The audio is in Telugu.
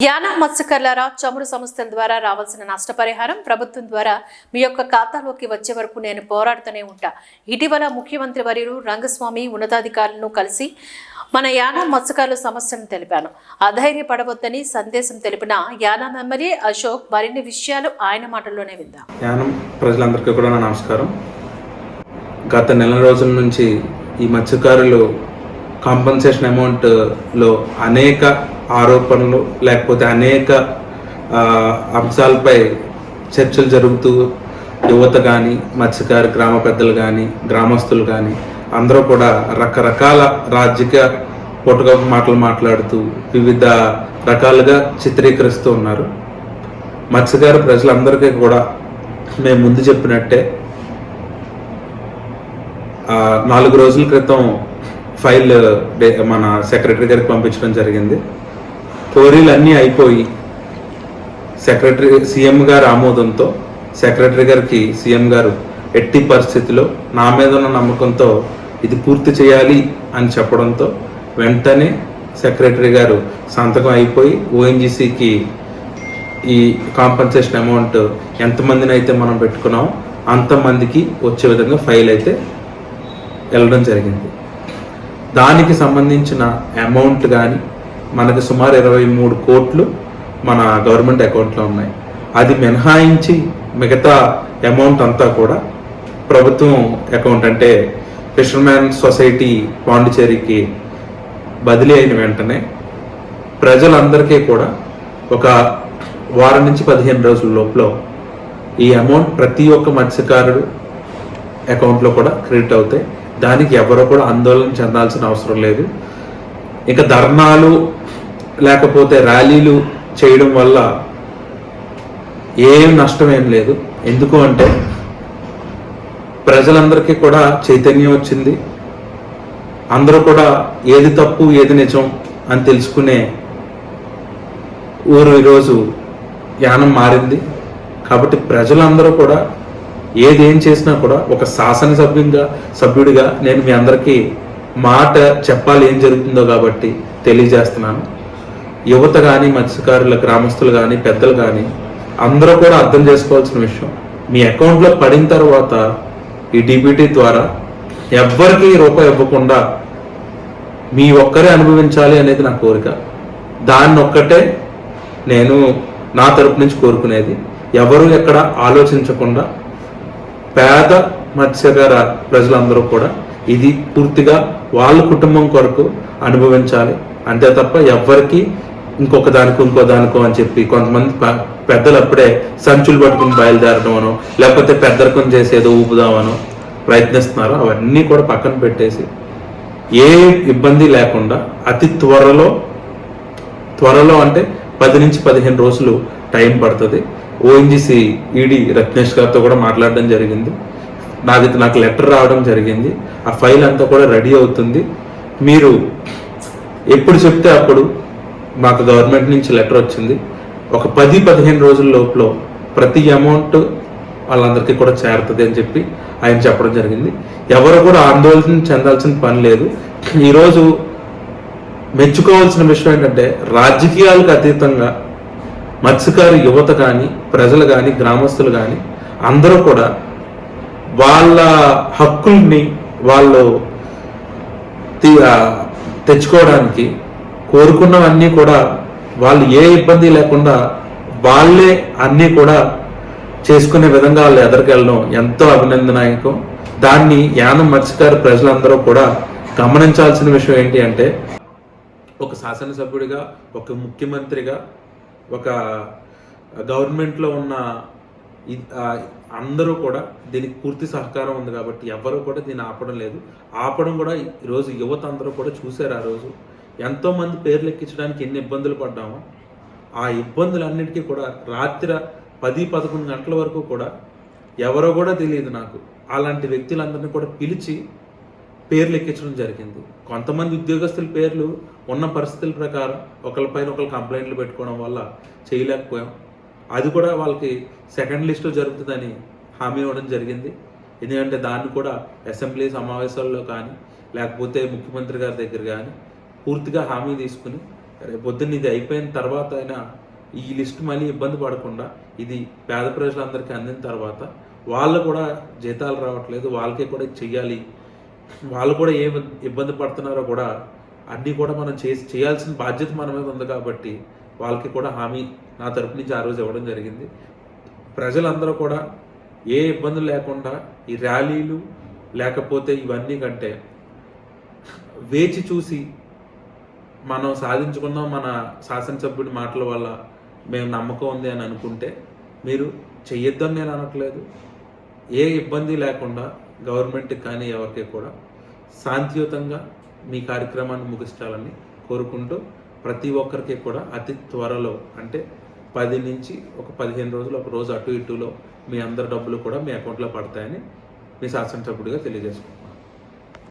యానా మత్స్యకారులారా చమురు సంస్థల ద్వారా రావాల్సిన నష్టపరిహారం ప్రభుత్వం ద్వారా మీ యొక్క ఖాతాలోకి వచ్చే వరకు నేను పోరాడుతూనే ఉంటా. ఇటీవల ముఖ్యమంత్రి వర్యులు రంగస్వామి ఉన్నతాధికారులను కలిసి మన యానా మత్స్యకారుల సమస్యను తెలిపాను. అధైర్యపడవద్దని సందేశం తెలిపిన యానా ఎమ్మెల్యే అశోక్ మరిన్ని విషయాలు ఆయన మాటల్లోనే విందాం. యానం ప్రజలందరికీ కూడా నా నమస్కారం. గత నెల రోజుల నుంచి ఈ మత్స్యకారులు కాంపన్సేషన్ అమౌంట్లో అనేక ఆరోపణలు లేకపోతే అనేక అంశాలపై చర్చలు జరుగుతూ యువత కానీ మత్స్యకారు గ్రామ పెద్దలు కానీ గ్రామస్తులు కానీ అందరూ కూడా రకరకాల రాజకీయ పొట్టుక మాటలు మాట్లాడుతూ వివిధ రకాలుగా చిత్రీకరిస్తూ ఉన్నారు. మత్స్యకారు ప్రజలందరికీ కూడా మేము ముందు చెప్పినట్టే నాలుగు రోజుల క్రితం ఫైల్ డే- మన సెక్రటరీ గారికి పంపించడం జరిగింది. క్వరీలు అన్నీ అయిపోయి సెక్రటరీ సీఎం గారి ఆమోదంతో సెక్రటరీ గారికి సీఎం గారు ఎట్టి పరిస్థితిలో నా మీద ఉన్న నమ్మకంతో ఇది పూర్తి చేయాలి అని చెప్పడంతో వెంటనే సెక్రటరీ గారు సంతకం అయిపోయి ఓఎన్జీసీకి ఈ కాంపన్సేషన్ అమౌంట్ ఎంతమందిని అయితే మనం పెట్టుకున్నామో అంతమందికి వచ్చే విధంగా ఫైల్ అయితే వెళ్ళడం జరిగింది. దానికి సంబంధించిన అమౌంట్ కానీ మనకి సుమారు ఇరవై మూడు కోట్లు మన గవర్నమెంట్ అకౌంట్లో ఉన్నాయి. అది మినహాయించి మిగతా అమౌంట్ అంతా కూడా ప్రభుత్వం అకౌంట్ అంటే ఫిషర్మ్యాన్ సొసైటీ పాండిచేరికి బదిలీ అయిన వెంటనే ప్రజలందరికీ కూడా ఒక వారం నుంచి పదిహేను రోజుల లోపల ఈ అమౌంట్ ప్రతి ఒక్క మత్స్యకారుడు అకౌంట్లో కూడా క్రెడిట్ అవుతాయి. దానికి ఎవరో కూడా ఆందోళన చెందాల్సిన అవసరం లేదు. ఇక ధర్నాలు లేకపోతే ర్యాలీలు చేయడం వల్ల ఏం నష్టం ఏం లేదు. ఎందుకు అంటే ప్రజలందరికీ కూడా చైతన్యం వచ్చింది. అందరూ కూడా ఏది తప్పు ఏది నిజం అని తెలుసుకునే ఊరు ఈరోజు యానం మారింది. కాబట్టి ప్రజలందరూ కూడా ఏది ఏం చేసినా కూడా ఒక శాసనసభ్యంగా సభ్యుడిగా నేను మీ అందరికీ మాట చెప్పాలి ఏం జరుగుతుందో కాబట్టి తెలియజేస్తున్నాను. యువత కానీ మత్స్యకారుల గ్రామస్తులు కానీ పెద్దలు కానీ అందరూ కూడా అర్థం చేసుకోవాల్సిన విషయం. మీ అకౌంట్లో పడిన తర్వాత ఈ డిబిటీ ద్వారా ఎవ్వరికీ రూపాయి ఇవ్వకుండా మీ ఒక్కరే అనుభవించాలి అనేది నా కోరిక. దాన్ని ఒక్కటే నేను నా తరపు నుంచి కోరుకునేది. ఎవరు ఎక్కడ ఆలోచించకుండా పేద మత్స్యకార ప్రజలందరూ కూడా ఇది పూర్తిగా వాళ్ళ కుటుంబం కొరకు అనుభవించాలి. అంతే తప్ప ఎవ్వరికి ఇంకొక దానికో ఇంకో దానికో అని చెప్పి కొంతమంది పెద్దలు అప్పుడే సంచులు పట్టుకుని బయలుదేరడమనో లేకపోతే పెద్దరికం చేసేదో ఊపుదామనో ప్రయత్నిస్తున్నారు. అవన్నీ కూడా పక్కన పెట్టేసి ఏ ఇబ్బంది లేకుండా అతి త్వరలో త్వరలో అంటే పది నుంచి పదిహేను రోజులు టైం పడుతుంది. ఓఎన్జిసి ఈడీ రత్నేష్ గారితో కూడా మాట్లాడడం జరిగింది. నాది నాకు లెటర్ రావడం జరిగింది. ఆ ఫైల్ అంతా కూడా రెడీ అవుతుంది. మీరు ఎప్పుడు చెప్తే అప్పుడు మాకు గవర్నమెంట్ నుంచి లెటర్ వచ్చింది. ఒక పది పదిహేను రోజుల లోపల ప్రతి అమౌంట్ వాళ్ళందరికీ కూడా చేరుతుంది అని చెప్పి ఆయన చెప్పడం జరిగింది. ఎవరు కూడా ఆందోళన చెందాల్సిన పని లేదు. ఈరోజు మెచ్చుకోవాల్సిన విషయం ఏంటంటే రాజకీయాలకు అతీతంగా మత్స్యకారు యువత కానీ ప్రజలు కానీ గ్రామస్తులు కానీ అందరూ కూడా వాళ్ళ హక్కుల్ని వాళ్ళు తీ- తెచ్చుకోవడానికి కోరుకున్నవన్నీ కూడా వాళ్ళు ఏ ఇబ్బంది లేకుండా వాళ్ళే అన్నీ కూడా చేసుకునే విధంగా వాళ్ళు ఎదరికెళ్ళడం ఎంతో అభినందనాయకం. దాన్ని యానం మత్స్యకారు ప్రజలందరూ కూడా గమనించాల్సిన విషయం ఏంటి అంటే ఒక శాసనసభ్యుడిగా ఒక ముఖ్యమంత్రిగా ఒక గవర్నమెంట్లో ఉన్న అందరూ కూడా దీనికి పూర్తి సహకారం ఉంది కాబట్టి ఎవరు కూడా దీన్ని ఆపడం లేదు. ఆపడం కూడా ఈరోజు యువత అందరూ కూడా చూశారు ఆ రోజు. ఎంతోమంది పేర్లు ఎక్కించడానికి ఎన్ని ఇబ్బందులు పడ్డామో ఆ ఇబ్బందులన్నిటికీ కూడా రాత్రి పది పదకొండు గంటల వరకు కూడా ఎవరో కూడా తెలియదు నాకు. అలాంటి వ్యక్తులందరినీ కూడా పిలిచి పేర్లు ఎక్కించడం జరిగింది. కొంతమంది ఉద్యోగస్తుల పేర్లు ఉన్న పరిస్థితుల ప్రకారం ఒకరిపైన ఒకరు కంప్లైంట్లు పెట్టుకోవడం వల్ల చేయలేకపోయాం. అది కూడా వాళ్ళకి సెకండ్ లిస్ట్లో జరుగుతుందని హామీ ఇవ్వడం జరిగింది. ఎందుకంటే దాన్ని కూడా అసెంబ్లీ సమావేశాల్లో కానీ లేకపోతే ముఖ్యమంత్రి గారి దగ్గర కానీ పూర్తిగా హామీ తీసుకుని రేపు పొద్దున్న ఇది అయిపోయిన తర్వాత అయినా ఈ లిస్ట్ మళ్ళీ ఇబ్బంది పడకుండా ఇది పేద ప్రజలందరికీ అందిన తర్వాత వాళ్ళు కూడా జీతాలు రావట్లేదు వాళ్ళకి కూడా చెయ్యాలి. వాళ్ళు కూడా ఏ ఇబ్బంది పడుతున్నారో కూడా అన్నీ కూడా మనం చేసి చేయాల్సిన బాధ్యత మన మీద ఉంది కాబట్టి వాళ్ళకి కూడా హామీ నా తరపు నుంచి ఆ రోజు ఇవ్వడం జరిగింది. ప్రజలందరూ కూడా ఏ ఇబ్బందులు లేకుండా ఈ ర్యాలీలు లేకపోతే ఇవన్నీ కంటే వేచి చూసి మనం సాధించుకున్నాం మన శాసనసభ్యుడి మాటల వల్ల మేము నమ్మకం ఉంది అని అనుకుంటే మీరు చెయ్యొద్దని నేను అనట్లేదు. ఏ ఇబ్బంది లేకుండా గవర్నమెంట్కి కానీ ఎవరికి కూడా శాంతియుతంగా మీ కార్యక్రమాన్ని ముగించాలని కోరుకుంటూ ప్రతి ఒక్కరికి కూడా అతి త్వరలో అంటే పది నుంచి ఒక పదిహేను రోజులు ఒక రోజు అటు ఇటులో మీ అందరి డబ్బులు కూడా మీ అకౌంట్లో పడతాయని మీ శాసనసభ్యుడిగా తెలియజేసుకుంటాను